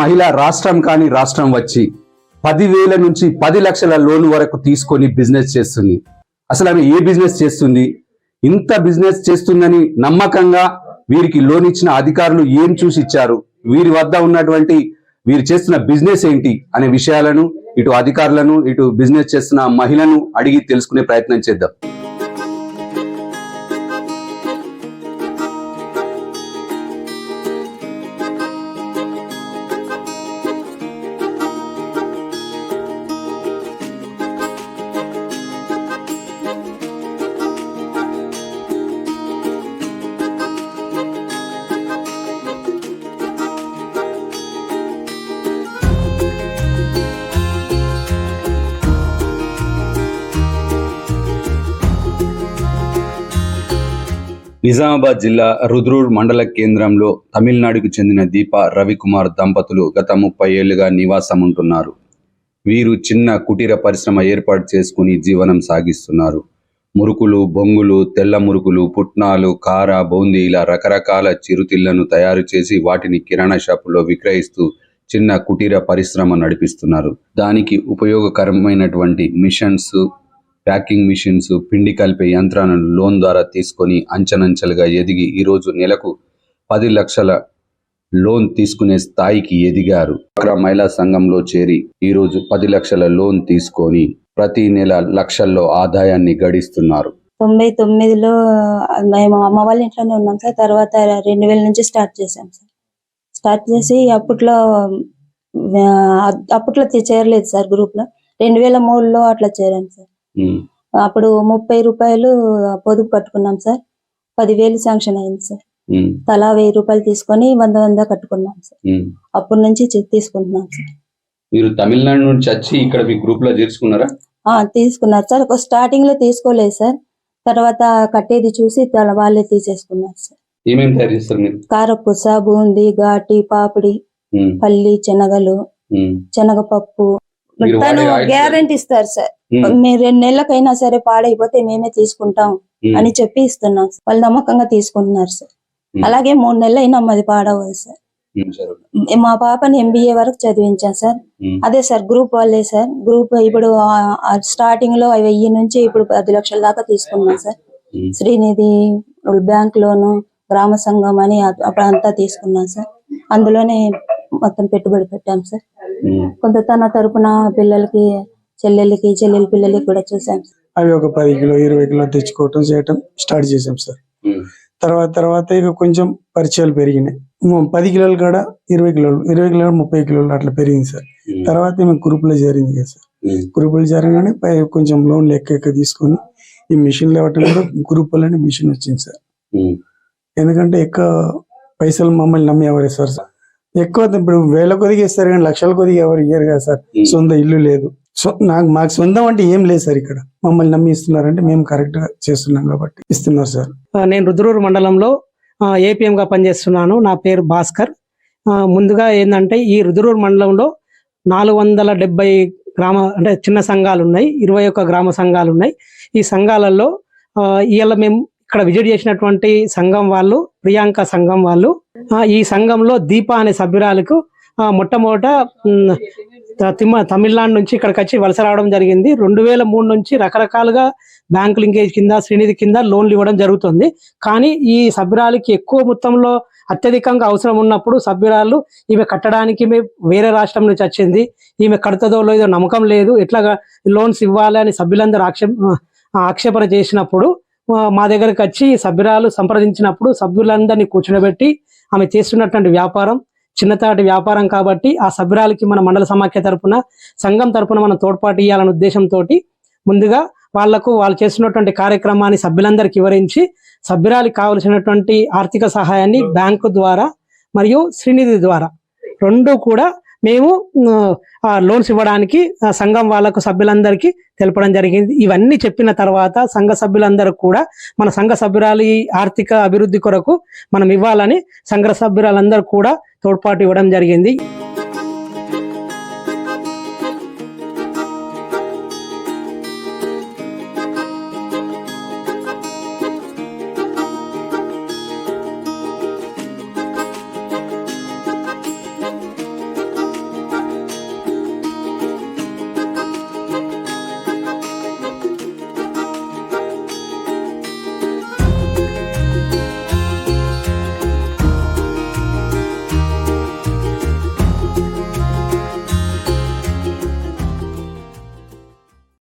మహిళ రాష్ట్రం కాని రాష్ట్రం వచ్చి పదివేల నుంచి పది లక్షల లోన్ వరకు తీసుకొని బిజినెస్ చేస్తుంది. అసలు ఆమె ఏ బిజినెస్ చేస్తుంది? ఇంత బిజినెస్ చేస్తుందని నమ్మకంగా వీరికి లోన్ ఇచ్చిన అధికారులు ఏం చూసి ఇచ్చారు? వీరి వద్ద ఉన్నటువంటి వీరు చేస్తున్న బిజినెస్ ఏంటి అనే విషయాలను ఇటు అధికారులను ఇటు బిజినెస్ చేస్తున్న మహిళను అడిగి తెలుసుకునే ప్రయత్నం చేద్దాం. నిజామాబాద్ జిల్లా రుద్రూర్ మండల కేంద్రంలో తమిళనాడుకు చెందిన దీప రవికుమార్ దంపతులు గత ముప్పై ఏళ్ళుగా నివాసం ఉంటున్నారు వీరు చిన్న కుటీర పరిశ్రమ ఏర్పాటు చేసుకుని జీవనం సాగిస్తున్నారు. మురుకులు బొంగులు తెల్ల మురుకులు పుట్నాలు కార బూందీ ఇలా రకరకాల చిరుతిళ్ళను తయారు చేసి వాటిని కిరాణా షాపులో విక్రయిస్తూ చిన్న కుటీర పరిశ్రమ నడిపిస్తున్నారు. దానికి ఉపయోగకరమైనటువంటి మిషన్స్ ప్యాకింగ్ మిషన్స్ పిండి కలిపే యంత్రాలను లోన్ ద్వారా తీసుకొని అంచెనంచెలుగా ఎదిగి ఈరోజు నెలకు పది లక్షల లోన్ తీసుకునే స్థాయికి ఎదిగారు. డ్వాక్రా మహిళా సంఘంలో చేరి ఈరోజు పది లక్షల లోన్ తీసుకొని ప్రతి నెల లక్షల్లో ఆదాయాన్ని గడిస్తున్నారు. తొంభై తొమ్మిదిలో మేము అమ్మ వాళ్ళ ఇంట్లోనే ఉన్నాం సార్. తర్వాత రెండు వేల నుంచి స్టార్ట్ చేశాం సార్. స్టార్ట్ చేసి అప్పట్లో అప్పట్లో చేరలేదు సార్ గ్రూప్లో రెండు వేల మూడులో అట్లా చేరాం సార్. అప్పుడు ముప్పై రూపాయలు పొదుపు కట్టుకున్నాం సార్. పదివేలు శాంక్షన్ అయింది సార్. తలా వెయ్యి రూపాయలు తీసుకొని వంద వంద కట్టుకున్నాం సార్. అప్పటి నుంచి తీసుకుంటున్నాం సార్. మీరు తమిళనాడు నుంచి వచ్చి ఇక్కడ మీ గ్రూప్లో చేర్చుకున్నారా? ఆ, తీసుకున్నారు సార్. స్టార్టింగ్లో తీసుకోలేదు సార్. తర్వాత కట్టేది చూసి వాళ్ళే తీసేసుకున్నారు సార్. ఏమేమి తయారు చేస్తారు మీరు? కారపూస బూందీ ఘాటి పాపిడి పల్లి శనగలు శనగపప్పు తను గ్యారంటీ ఇస్తారు సార్. ఉమ్, మీరు రెండు నెలలకైనా సరే పాడైపోతే మేమే తీసుకుంటాం ఉమ్, అని చెప్పి ఇస్తున్నాం. వాళ్ళు నమ్మకంగా తీసుకుంటున్నారు సార్. ఉమ్. అలాగే మూడు నెలలు అయినా మాది పాడవదు సార్. మా పాపని ఎంబీఏ వరకు చదివించాం సార్. అదే సార్ గ్రూప్ వాళ్ళే సార్. గ్రూప్ ఇప్పుడు స్టార్టింగ్లో వెయ్యి నుంచి ఇప్పుడు పది లక్షల దాకా తీసుకున్నాం సార్. శ్రీనిధి బ్యాంక్ లోను గ్రామ సంఘం అని అప్పుడు అంతా తీసుకున్నాం సార్. అందులోనే మొత్తం పెట్టుబడి పెట్టాం సార్. కొంత తన తరపున పిల్లలకి చెల్లెలకి చెల్లెలి పిల్లలకి కూడా చూసాం. అవి ఒక పది కిలో ఇరవై కిలో తెచ్చుకోవటం చేయటం స్టార్ట్ చేసాం సార్. తర్వాత తర్వాత ఇక కొంచెం పరిచయాలు పెరిగినాయి. పది కిలోలు కాడ ఇరవై కిలోలు ఇరవై కిలోలు ముప్పై కిలోలు అట్లా పెరిగింది సార్. తర్వాత మేము గ్రూపులో చేరింది కదా సార్. గ్రూపులు చేరగానే కొంచెం లోన్లు ఎక్క ఎక్క తీసుకొని ఈ మిషన్లు ఇవ్వటం కూడా గ్రూపులని మిషన్ వచ్చింది సార్. ఎందుకంటే ఎక్కువ పైసలు మమ్మల్ని నమ్మి ఎవరు ఇస్తారు సార్. ఎక్కువ ఇప్పుడు వేల కొద్దిగా ఇస్తారు కానీ లక్షల కొద్దిగా ఎవరు ఇయ్యరు కదా సార్. సొంత ఇల్లు లేదు. సో నాకు మాకు సొంతం అంటే ఏం లేదు సార్ ఇక్కడ. మమ్మల్ని నమ్మి ఇస్తున్నారంటే మేము కరెక్ట్గా చేస్తున్నాం కాబట్టి ఇస్తున్నారు సార్. నేను రుద్రూరు మండలంలో ఏపీఎం గా పనిచేస్తున్నాను. నా పేరు భాస్కర్. ఆ, ముందుగా ఏంటంటే ఈ రుద్రూరు మండలంలో నాలుగు వందల డెబ్బై గ్రామ అంటే చిన్న సంఘాలు ఉన్నాయి. ఇరవై ఒక్క గ్రామ సంఘాలు ఉన్నాయి. ఈ సంఘాలలో ఇవాళ మేము ఇక్కడ విజిట్ చేసినటువంటి సంఘం వాళ్ళు ప్రియాంక సంఘం వాళ్ళు ఈ సంఘంలో దీప అనే సభ్యురాలకు మొట్టమొదట తిమ్మ- తమిళనాడు నుంచి ఇక్కడికి వచ్చి వలస రావడం జరిగింది. రెండు వేల మూడు నుంచి రకరకాలుగా బ్యాంక్ లింకేజ్ కింద శ్రీనిధి కింద లోన్లు ఇవ్వడం జరుగుతుంది. కానీ ఈ సభ్యురాలకి ఎక్కువ మొత్తంలో అత్యధికంగా అవసరం ఉన్నప్పుడు సభ్యురాలు ఈమె కట్టడానికి వేరే రాష్ట్రం నుంచి వచ్చింది. ఈమె కడతదో లేదో నమ్మకం లేదు. ఎట్లాగా లోన్స్ ఇవ్వాలి అని సభ్యులందరూ ఆక్షేప ఆక్షేపణ చేసినప్పుడు మా దగ్గరకు వచ్చి సభ్యురాలు సంప్రదించినప్పుడు సభ్యులందరినీ కూర్చోబెట్టి ఆమె చేస్తున్నటువంటి వ్యాపారం చిన్నతాటి వ్యాపారం కాబట్టి ఆ సభ్యురాలకి మన మండల సమాఖ్య తరపున సంఘం తరపున మనం తోడ్పాటు ఇవ్వాలనే ఉద్దేశంతో ముందుగా వాళ్ళకు వాళ్ళు చేస్తున్నటువంటి కార్యక్రమాన్ని సభ్యులందరికీ వివరించి సభ్యురాలికి కావలసినటువంటి ఆర్థిక సహాయాన్ని బ్యాంకు ద్వారా మరియు శ్రీనిధి ద్వారా రెండు కూడా మేము ఆ లోన్స్ ఇవ్వడానికి సంఘం వాళ్ళకు సభ్యులందరికీ తెలపడం జరిగింది. ఇవన్నీ చెప్పిన తర్వాత సంఘ సభ్యులందరూ కూడా మన సంఘ సభ్యురాలి ఆర్థిక అభివృద్ధి కొరకు మనం ఇవ్వాలని సంఘ సభ్యురాలందరూ కూడా తోడ్పాటు ఇవ్వడం జరిగింది.